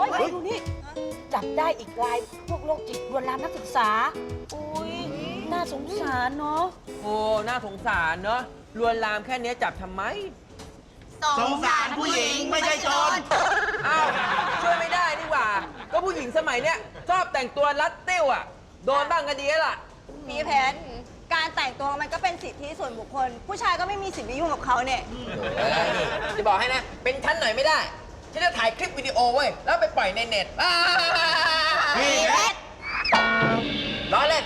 อุ้ยพี่บอยดูนี่ จับได้อีกรายพวกโรคจิตลวนลามนักศึกษา อุ้ยน่าสงสารเนาะ โอ้น่าสงสารเนาะลวนลามแค่เนี้ยจับทำไม สงสารผู้หญิงไม่ใช่โจร อ้าวช่วยไม่ได้นี่หว่า ก็ผู้หญิงสมัยเนี้ยชอบแต่งตัวรัดเตี้ยวอะ โดนบ้างก็ดีแล้วล่ะพี่เพชรการแต่งตัวมันก็เป็นสิทธิส่วนบุคคล ผู้ชายก็ไม่มีสิทธิ์ไปยุ่งกับเขาเนี่ยเออนี่จะบอกให้นะ เป็นฉันหน่อยไม่ได้ ฉันจะถ่ายคลิปวิดีโอเว้ย แล้วไปปล่อยในเน็ตอ้าพี่เพชรล้อเล่น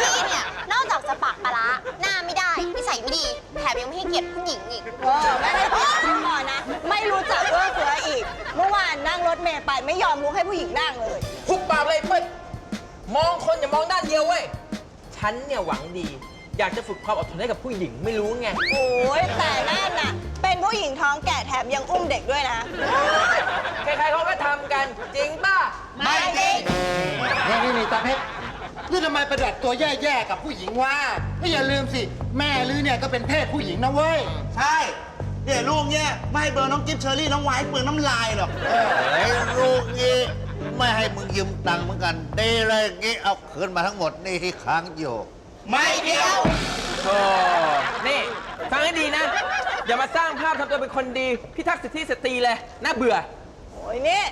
พี่เนี่ย นอกจากจะปากปลาร้าหน้าไม่ได้นิสัยไม่ดี แถมยังไม่ให้เกียรติผู้หญิงอีกเออไม่ได้พูดก่อนนะ ไม่รู้จักเอื้อเฟื้ออีก เมื่อวานนั่งรถเมล์ไปไม่ยอมลุกให้ผู้หญิงนั่งเลยทุกปากเลยเปิ้ลมองคนอย่ามองด้านเดียวเว้ย ฉันเนี่ยหวังดี อยากจะฝึกความอดทนให้กับผู้หญิงไม่รู้ไง โอ้ยแต่นั่นน่ะ เป็นผู้หญิงท้องแก่แถ มยังอุ้มเด็กด้วยนะ ใครๆเขาก็ทำกัน จริงป่ะ ไม่จริงนี่นี่นี่ตาเพชรนี่ทำไมประดับตัวแย่ๆกับผู้หญิงวะนี่อย่าลืมสิ แม่ลือเนี่ยก็เป็นเพศผู้หญิงนะเว้ย ใช่เนี่ยลูกเนี่ยไม่ให้เบอร์น้องกิฟเชอรี่น้องไว้เปลืองน้ำลายหรอกไอ้ลูกนี้ไม่ให้มึงยืมตังค์เหมือนกันดีเลยงี้เอาคืนมาทั้งหมดนี่ที่ค้างอยู่ ไม่เดียวโอ้นี่ ฟังให้ดีนะ อย่ามาสร้างภาพทำตัวเป็นคนดีพิทักษ์สิทธิสตรีเลยน่าเบื่อ โอ้ยนี่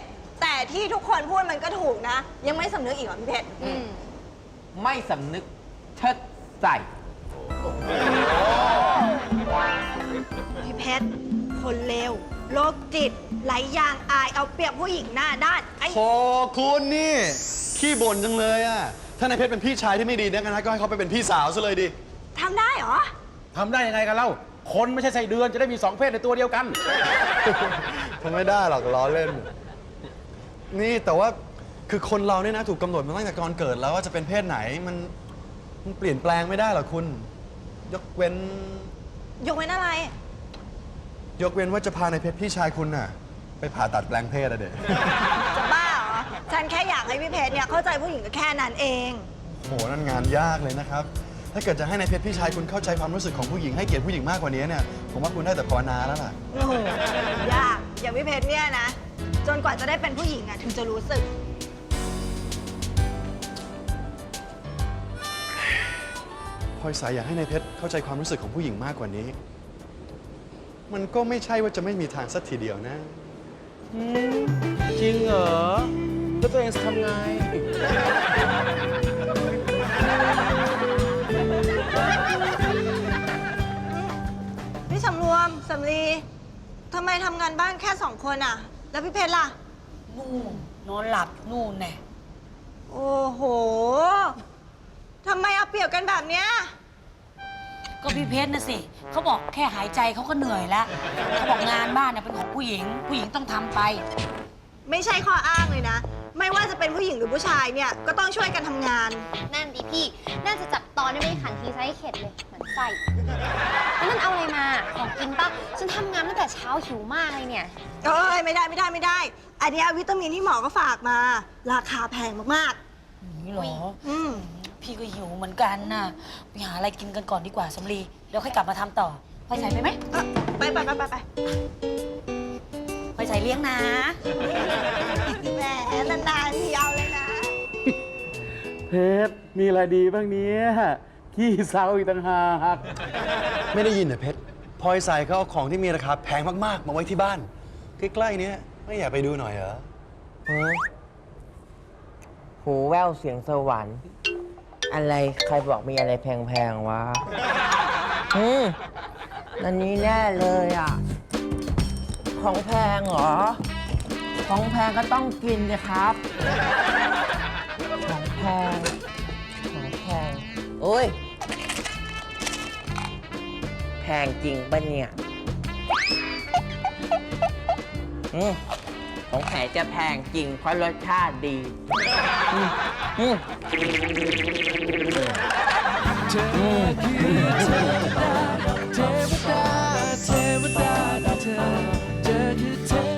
แต่ที่ทุกคนพูดมันก็ถูกนะ ยังไม่สำนึกอีกเหรอพี่เพชรไม่สำนึกเชิดใส่ พี่เพชรคนเลวโรคจิตไหลยางอายเอาเปรียบผู้หญิงหน้าด้านไอ้โอ้คุณนี่ ขี้บ่นจังเลยอะถ้านายเพชรเป็นพี่ชายที่ไม่ดีนะงั้นก็ให้เขาไปเป็นพี่สาวซะเลยดิทำได้เหรอ ทำได้ยังไงกันเล่า คนไม่ใช่ไส้เดือนจะได้มีสองเพศในตัวเดียวกัน ทำไม่ได้หรอกล้อเล่น นี่แต่ว่าคือคนเราเนี่ยนะ ถูกกำหนดมาตั้งแต่ก่อนเกิดแล้วว่าจะเป็นเพศไหนมันมันเปลี่ยนแปลงไม่ได้หรอกคุณ ยกเว้น ยกเว้นอะไร ยกเว้นว่าจะพานายเพชรพี่ชายคุณน่ะ ไปผ่าตัดแปลงเพศอะเด็กจะบ้าเหรอ ฉันแค่อยากให้พี่เพชรเนี่ยเข้าใจผู้หญิงก็แค่นั้นเอง โหนั่นงานยากเลยนะครับ ถ้าเกิดจะให้นายเพชรพี่ชายคุณเข้าใจความรู้สึกของผู้หญิงให้เกียรติผู้หญิงมากกว่านี้เนี่ย ผมว่าคุณได้แต่ภาวนาแล้วล่ะ โอ้โหยากอย่างพี่เพชรเนี่ยนะ จนกว่าจะได้เป็นผู้หญิงอะถึงจะรู้สึก พลอยสายอยากให้นายเพชรเข้าใจความรู้สึกของผู้หญิงมากกว่านี้ มันก็ไม่ใช่ว่าจะไม่มีทางสักทีเดียวนะ จริงเหรอ แล้วตัวเองจะทำไง ทำไมทำงานบ้านแค่สองคนอะแล้วพี่เพชรล่ะ นู่นนอนหลับนู่นแน่โอ้โหทำไมเอาเปรียบกันแบบเนี้ย ก็พี่เพชรนะสิเขาบอกแค่หายใจเขาก็เหนื่อยแล้วเขาบอกงานบ้านเนี่ยเป็นของผู้หญิง ผู้หญิงต้องทำไป ไม่ใช่ข้ออ้างเลยนะ ไม่ว่าจะเป็นผู้หญิงหรือผู้ชายเนี่ย ก็ต้องช่วยกันทำงาน นั่นดิพี่ น่าจะจับตอนได้ไม่ขันทีไซส์เข็ดเลยเหมือนไส้แล้วนั่น ฉันทำงานตั้งแต่เช้าหิวมากเลยเนี่ย เอ้ยไม่ได้ไม่ได้ไม่ได้ อันเนี้ยวิตามินที่หมอก็ฝากมา ราคาแพงมากนี่เหรอ ๆ อืม พี่ก็หิวเหมือนกันน่ะ ไปหาอะไรกินกันก่อนดีกว่าสำลีเดี๋ยวค่อยกลับมาทำต่อพลอยใส่ไปไหมเอ้อไปไปไปไปไปพลอยใส่เลี้ยงนะ แหมนานๆทีเอาเลยนะ เพชรมีอะไรดีบ้างเนี้ยขี้เศร้าอีกต่างหาก ไม่ได้ยินนะเพชร พพลอยใส่เขาเอาของที่มีราคาแพงมากๆ มาไว้ที่บ้าน ใกล้ๆเนี้ยไม่อยากไปดูหน่อยเหรอหูแววเสียงสวรรค์ อะไรใครบอกมีอะไรแพงๆวะอืมอันนี้แน่เลยอะ ของแพงเหรอ ของแพงก็ต้องกินเลยครับ ของแพง ของแพงโอ้ย แพงจริงปะเนี่ย อืมสงสัยจะแพงจริง เพราะรสชาติดีอืมอืม เธอคือ